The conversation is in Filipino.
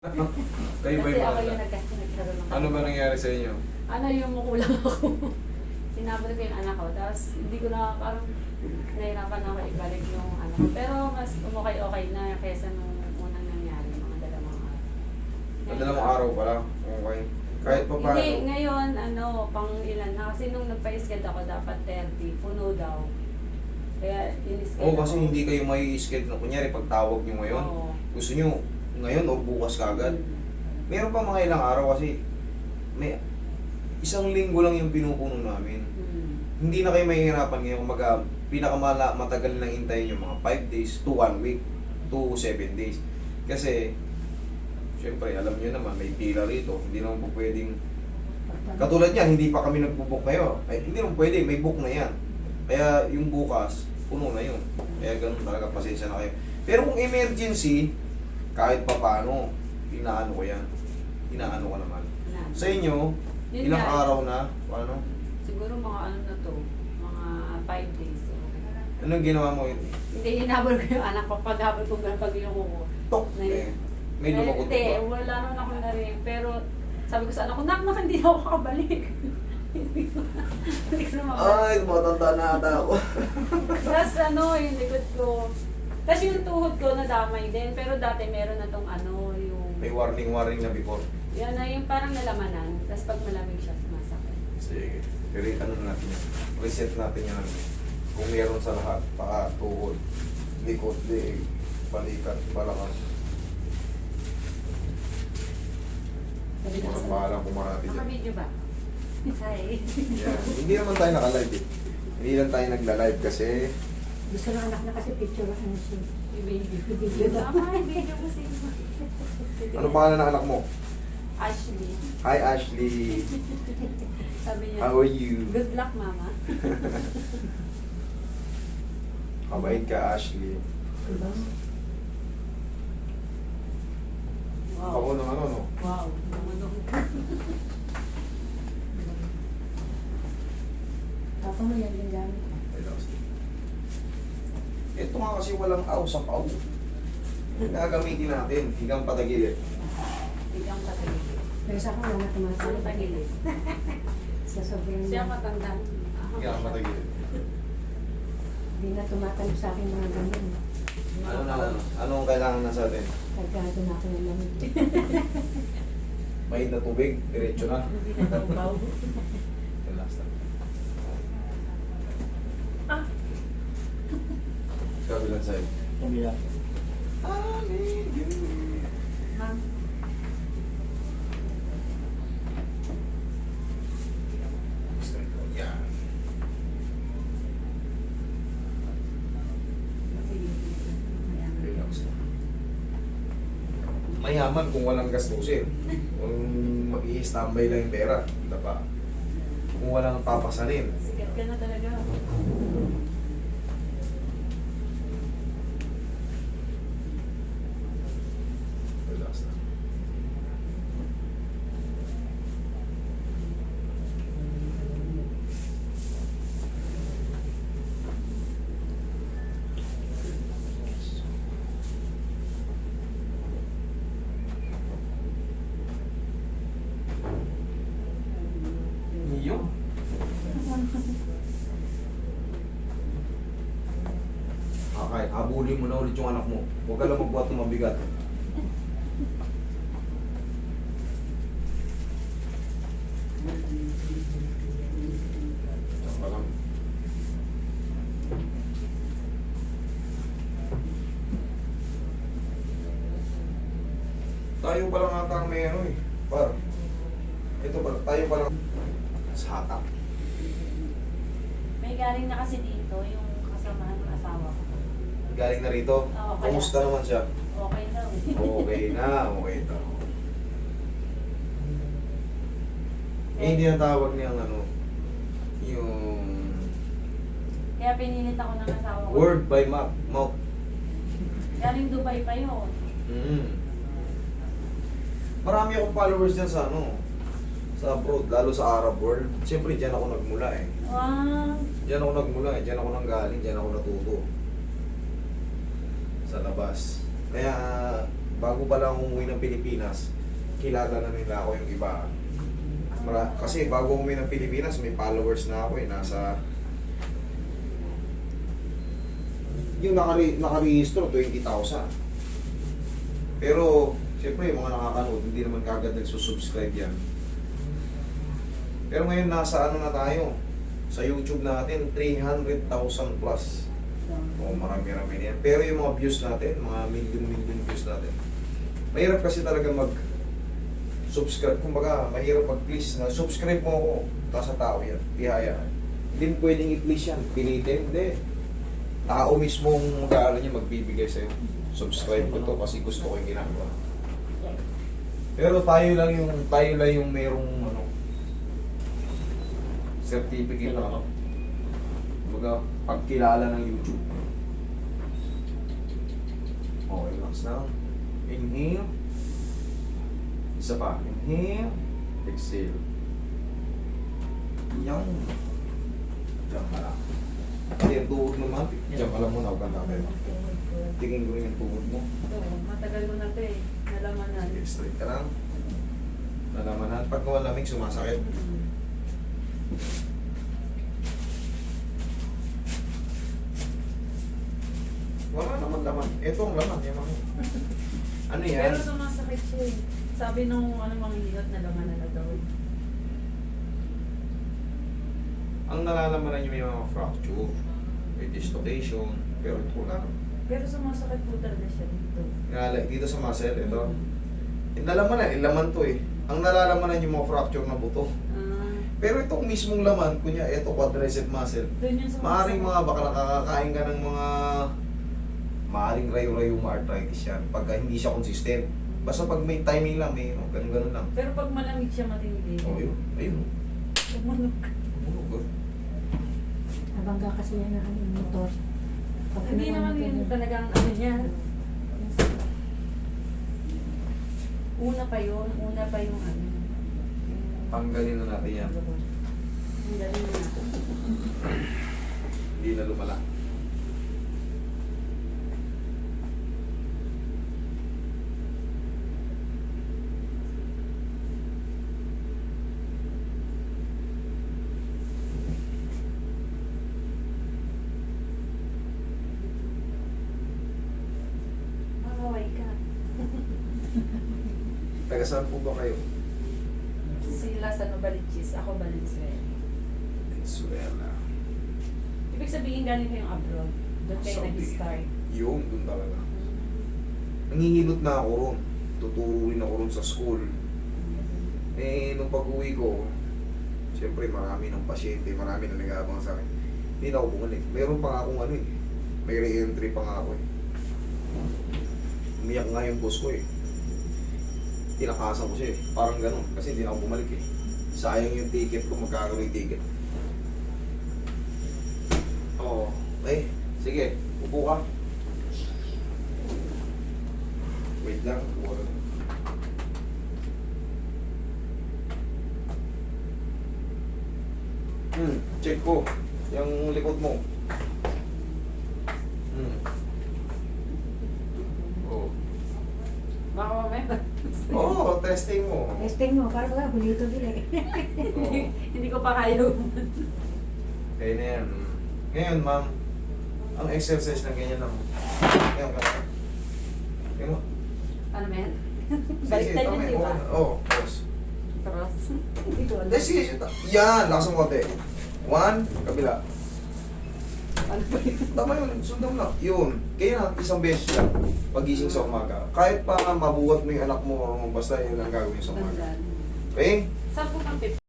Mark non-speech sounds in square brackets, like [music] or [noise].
[laughs] Kayo ba Kasi yung ako yung nagka- nagkaroon ng Ano ba nangyari sa inyo? Ano yung makulang [laughs] ako. Sinabot ko yung anak ko. Tapos hindi ko na parang nahirapan ako ibalik yung ano ko. Pero mas umukay-okay na kaysa nung unang nangyari, mga dalawang araw. Madalang araw pa lang. Okay. Kahit pa paano. Hindi, ngayon, ano, pang ilan na. Kasi nung nagpa-sked ako, dapat 30, puno daw. Kaya in-sked Oo, kasi hindi kayo may schedule kunyari pag tawag nyo ngayon. Oo. Gusto nyo ngayon o bukas kagad. Meron pa mga ilang araw kasi may isang linggo lang yung pinupuno namin. Mm. Hindi na kayo mahihirapan ngayon. Kumbaga, pinakamala matagal nang hintayin yung mga 5 days to 1 week to 7 days. Kasi, syempre, alam nyo naman, may pila rito. Hindi naman po pwedeng Katulad yan, hindi pa kami nagbo-book kayo. Ay, hindi naman pwede, may book na yan. Kaya yung bukas, puno na yun. Kaya ganun talaga, pasensya na kayo. Pero kung emergency, kahit pa paano, inaano ko yan. Inaano ko naman. Na. Sa inyo, Yun ilang nga. araw na, ano, Siguro mga ano na to, mga 5 days. So, anong ginawa mo? Hindi, hinabol ko yung anak ko. Paghabol ko ganun pag yung ko. Tok! Eh, may lumagot Hindi, ba? wala naman ako na rin. Pero sabi ko sa anak ko, nak, nak, hindi na ako kakabalik. hindi [laughs] ko hindi ko na mabalik. Ay, matanda na ata ako. Tapos ano, yung likod ko. Tapos yung tuhod ko nadamay din. Pero dati meron na tong ano, yung... may warning-warning na before. Yan na yung parang nalamanan. Tapos pag malamig siya, sumasakit. Sige. Pero ano natin yan. Reset natin yan. Kung meron sa lahat, paa, tuhod, likod, leeg, balikat, balakang. Walang bahala pumarati dyan. Naka-video ba? Hi. Yan. Hindi naman tayo naka-live eh. Hindi lang tayo nagla-live kasi Gusto ng anak na kasi picture ano siya. Yung baby. Video daw. Tama, yung video ko si ano pangalan ng anak mo? Ashley. Hi Ashley. Sabi niya, How are you? good luck, mama. [laughs] Kabait ka Ashley. Diba? Ako ng ano no? Wow. Namanong Papa mo yan din gamit. Relax. Ito nga kasi walang aw sa pau. Gagamitin natin hanggang patagilid. Bigyan patagilid. Pero sa akin wala Ano tumatalo. tagilid? [laughs] Sa sobrang Siya matanda. Hanggang patagilid. Hindi na tumatalo sa akin mga ganun. Ano na ano? Anong kailangan na sa atin? Kagado na ako ng lamig. [laughs] Mahid na tubig, diretso na. Hindi na daw baw. Relax na. Ah. Kabilang side. Kabila. Ma'am. Mayaman kung walang gastusin. Kung mag-i-standby lang yung pera. Hindi pa. Kung walang papasanin. Sikat ka na talaga. Relax na. Iyo. Habulin mo na ulit yung anak mo. Huwag ka lang magbuhat ng mabigat. Tayo pa lang ata ang may ano eh. Par. Ito pa, tayo pa lang. Sa hatak. May galing na kasi dito yung kasamahan ng asawa ko. Galing na rito. Oo, kaya- Kumusta naman siya? Okay daw. Okay na, okay na. [laughs] Eh, hindi na tawag niyang ano, yung Kaya pinilit ako ng asawa ko. word by mouth. mouth. Galing Dubai pa yun. Mm. Marami akong followers dyan sa ano, sa abroad, lalo sa Arab world. Siyempre, dyan ako nagmula eh. Wow. Diyan ako nagmula eh, dyan ako nanggaling, dyan ako natuto. Sa labas. Kaya, bago pa lang umuwi ng Pilipinas, kilala na nila ako yung iba. Mara, kasi bago umuwi ng Pilipinas, may followers na ako eh, nasa... Yung nakare nakarehistro, 20,000. Pero, siyempre, yung mga nakakanood, hindi naman kagad nagsusubscribe yan. Pero ngayon, nasa ano na tayo? Sa YouTube natin, 300,000 plus. Oo, marami-rami yan. Pero yung mga views natin, mga million-million views natin, mahirap kasi talaga mag subscribe. Kumbaga, mahirap mag-please na subscribe mo ako. Tapos sa tao yan, tihaya. Hindi pwedeng i-please yan. Pilitin, hindi. Tao mismo ang mag niya, magbibigay sa'yo. Subscribe ko to kasi gusto ko yung ginagawa. Pero tayo lang yung, tayo lang yung merong ano, certificate na ano. Kumbaga, pagkilala ng YouTube. Okay, relax lang. Inhale. Isa pa. Inhale. Exhale. Yan. Diyan ka lang. Kasi yung tuhod mo naman, diyan ka lang muna, huwag kang tatay. Tingin ko rin yung tuhod mo. Oo, matagal mo na ito eh. Nalamanan. Sige, straight ka lang. Nalamanan. Pag malamig, sumasakit. Mm. Wala naman laman. Ito ang laman. Yung mga... [laughs] Ano yan? Pero sumasakit siya eh. Sabi nung ano mga hilot na laman na daw. Ang nalalaman niyo may mga fracture, may dislocation, pero ito wala. Pero sumasakit po talaga siya dito. Nga, dito sa muscle, ito. Yung nalaman na, yung laman to eh. Ang nalalaman yung mga fracture na buto. Ah, Pero itong mismong laman, kunya, ito quadricep muscle. Maaring mga baka nakakakain ka ng mga maaring rayo-rayuma arthritis yan pagka hindi siya consistent. Basta pag may timing lang, may no, ganun-ganun lang. Pero pag malamig siya matindi. Oh, yun. Ayun. Tumunog. Tumunog, oh. Nabangga kasi yan ng ano, motor. Pag Hindi ano, naman ano, yun ano, talagang ano niya. Una pa yun. Una pa yung ano. Tanggalin na natin yan. Ang galing na. Hindi na lumala. Makaway ka. Taga saan po ba kayo? Sila sa Novaliches, ako Valenzuela. Venezuela. Ibig sabihin galing kayong abroad. Doon kayo Saudi. nag-start. Yun, dun talaga. Nangihilot na ako ron. Tuturo rin ako ron sa school. Eh, nung pag-uwi ko, siyempre marami ng pasyente, marami na nag-aabang sa akin. Hindi na ako bumalik. Meron pa nga akong ano eh. May re-entry pa nga ako eh. Umiyak nga yung boss ko eh. Tinakasan ko siya eh. Parang ganun. Kasi hindi na ako bumalik eh. Sayang yung ticket ko, magkakaroon yung ticket. Oo. Eh, sige. Upo ka. Wait lang. Ka. Hmm, check ko. Yung likod mo. Hmm. Oh. [laughs] Mamaya. Oh, testing mo. Testing mo, para ba hulito dili. Oo. [laughs] Hindi ko pa kaya. Kaya na yan. Ngayon, ma'am, ang exercise na ganyan lang. Ngayon ka na. Ngayon mo. Ano men? Baliktad tama yun, di ba? Oo, oh. Cross. [laughs] Hindi ko alam. Eh, sige, sige. Yan, lakas ng konti. One, kabila. Ano ba yun? Tama yun, sundan mo lang. Yun. Kaya na, isang beses lang. Pagising sa umaga. Kahit pa mabuhat mo yung anak mo, basta yun ang gagawin sa umaga. Okay? Saan po kang